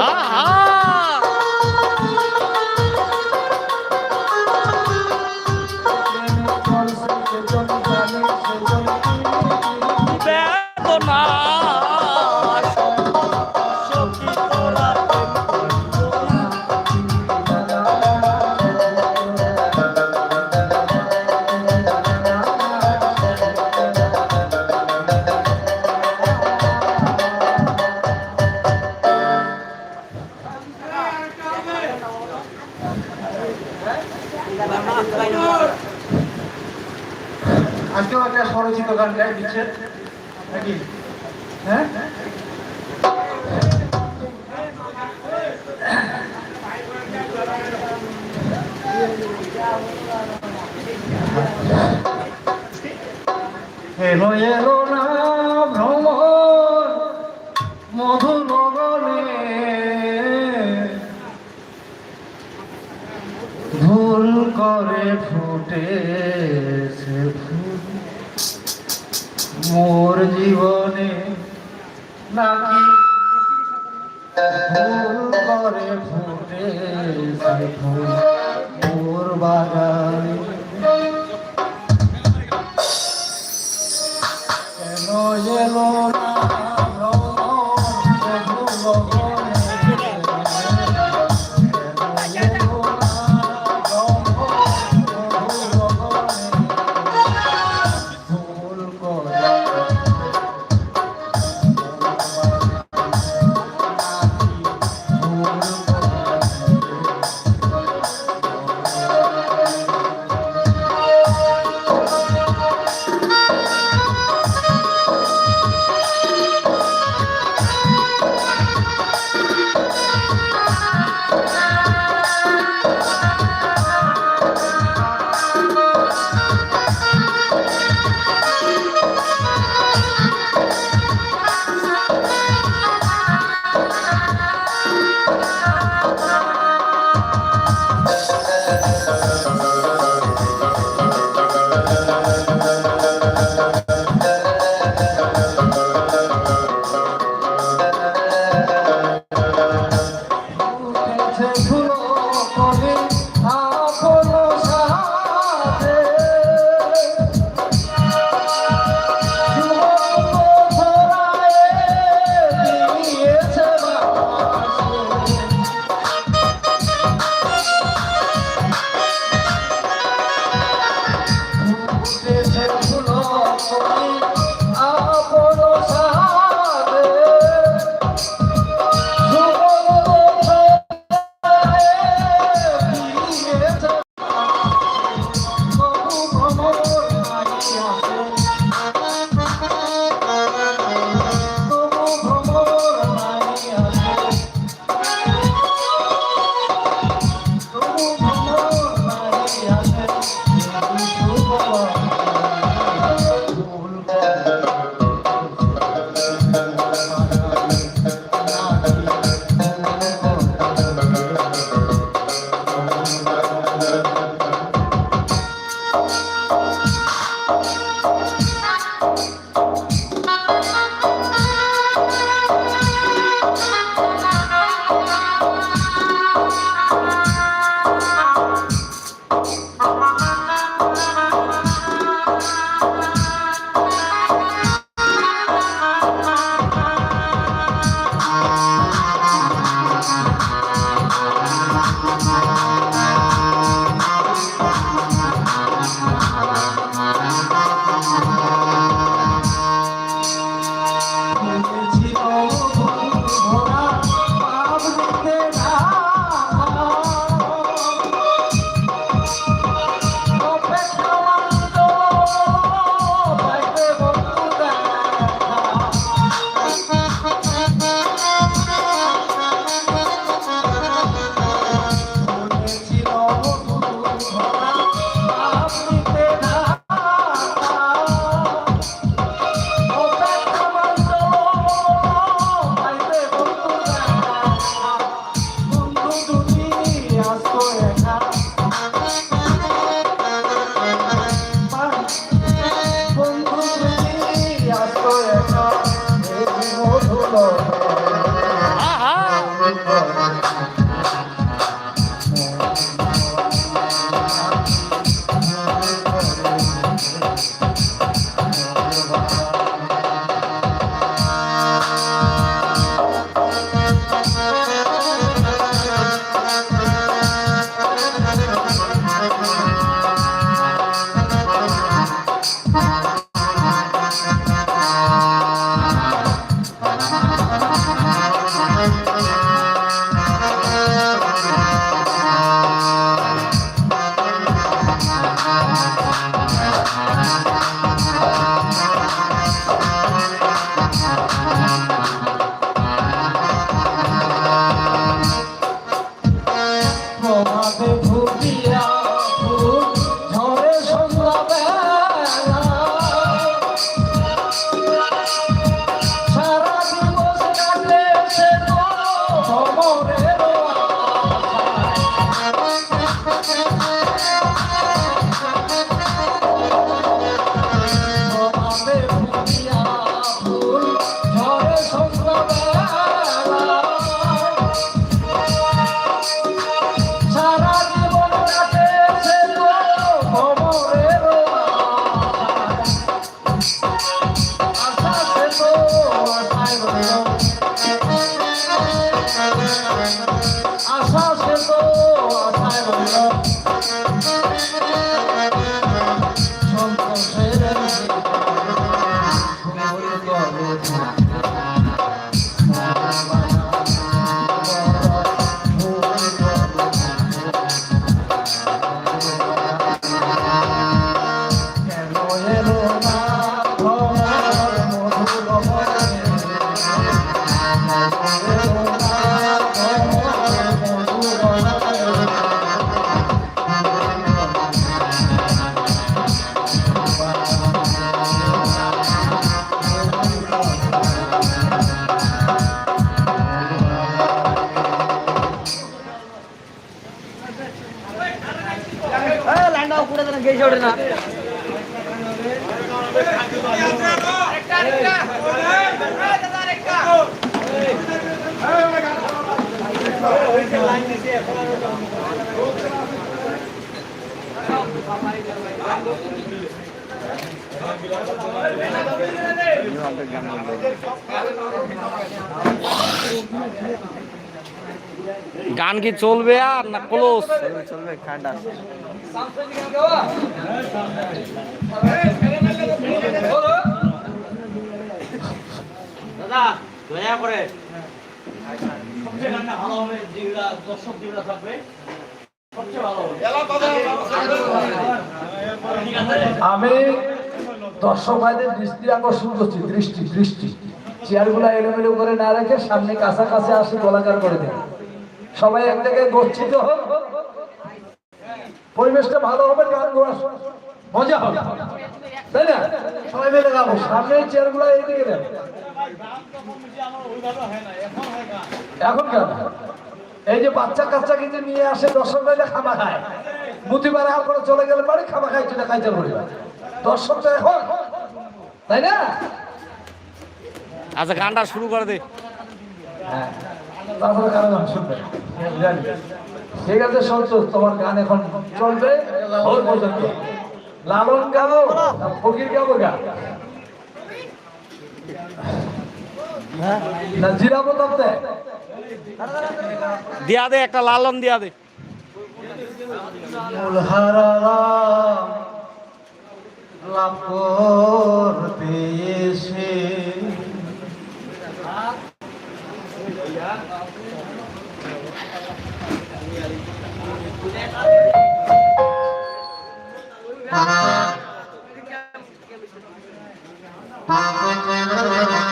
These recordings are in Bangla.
ha ha নাকি না ভ্রমণ মধু নগরে ভুল করে ফুল মোর জীবনে নাকি করে ফুটে মোর বাগানে বাবা গান কি চলবে আর না ক্লোজ চলবে খান্ডা দয়া করে। আমি দর্শক ভাইদের দৃষ্টি আকর্ষণ করছি, দৃষ্টি দৃষ্টি। চেয়ারগুলো এলোমেলো করে না রেখে সামনে কাছাকাছি আসে গোলাকার করে দেয় সবাই এক জায়গায় গচ্ছিত হোক। পরিবেশটা ভালো হবে, গান গাওয়ার মজা হবে। তাই না? সবাই মিলে গাবো সামনে চেয়ারগুলো এইদিকে দেন। এখন কেন? এই যে বাচ্চা কাচ্চা কিন্তু নিয়ে আসে দর্শক ভাইরা খামা খায় মুতিবার হাল করে চলে গেলে পারে খামা খাই চলে খাইতে পারি দর্শক তো এখন তাই না? আচ্ছা গানটা শুরু করে দে। হ্যাঁ। ঠিক আছে সন্তোষ তোমার গান এখন চলবে। ভোর পর্যন্ত লালন গাবো ফকির গাবো গা? না জিরাবো তাতে দিয়া দে একটা লালন দিয়া দে। লাভ করতে এসে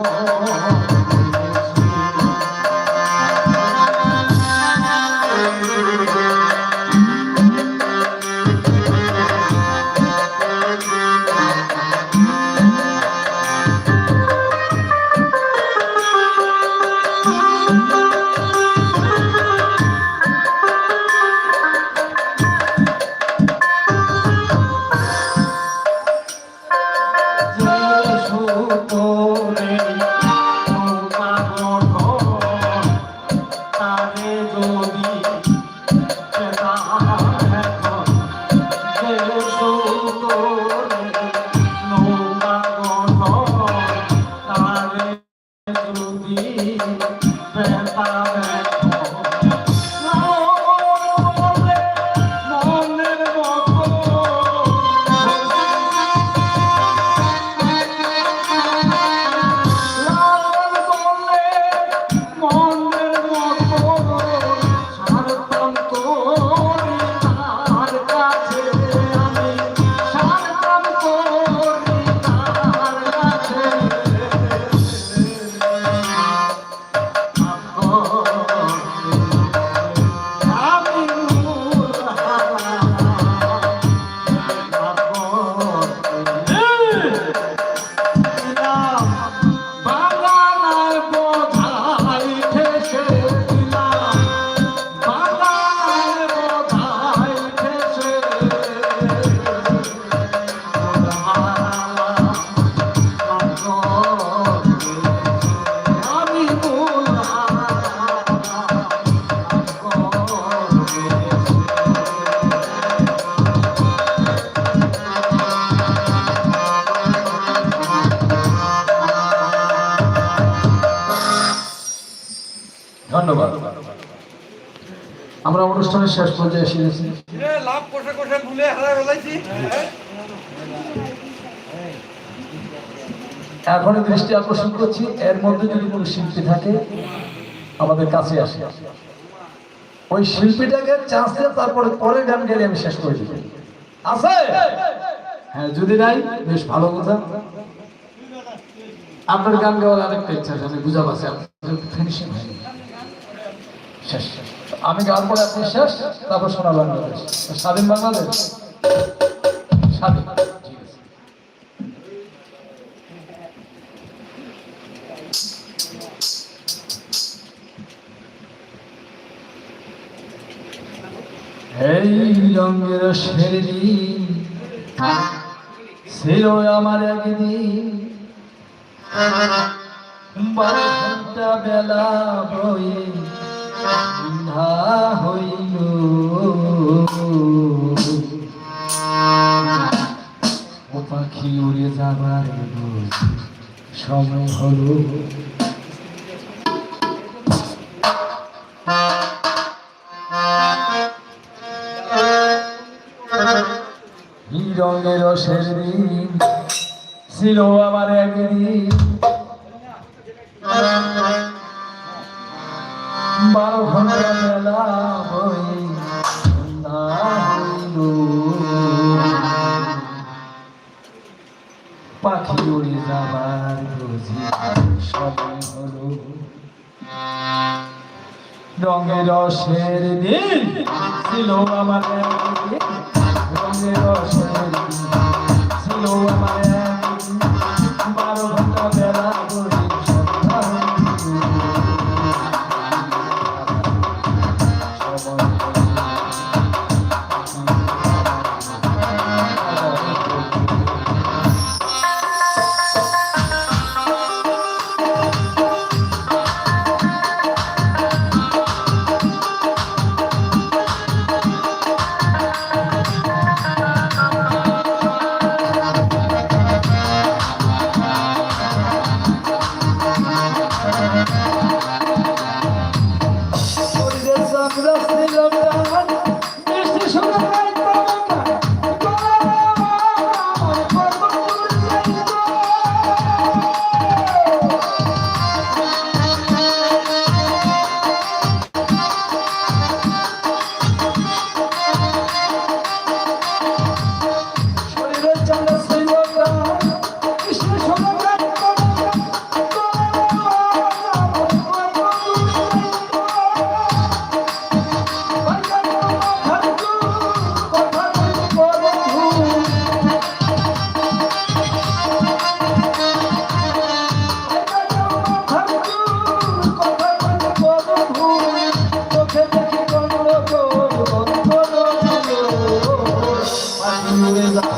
Oh. ধন্যবাদ। আমরা অনুষ্ঠানের শেষ পর্যায়ে এসে গেছি। এখনই দৃষ্টি আকর্ষণ করছি এর মধ্যে যদি কোনো শিল্পী থাকে আমাদের কাছে আসে। ওই শিল্পীটাকে চান্স দিয়ে তারপরে পরে গান গেলে আমি শেষ করে দিব আছে? হ্যাঁ যদি নাই বেশ ভালো কথা। আপনার গান গাওয়ার আরেকটা ইচ্ছা আছে আমি বুঝা পাচ্ছি ফিনিশিং হয়নি। শেষ। আমি গাওয়ার পরে আপনি শেষ, তারপর সোনার বাংলাদেশ স্বাধীন বাংলাদেশ? স্বাধীন। এই রঙের শেরি ছিল আমার একদিন। বারো ঘণ্টা বেলা বয়ে সন্ধ্যা হইল। ও পাখি উড়ে যাবার সময় হলো। রঙের রসের দিন ছিল আমার একদিন। পাখি উড়ে যাবার বুঝি সময় হলো। রঙের রসের দিন ছিল আমার Alhamdulillah.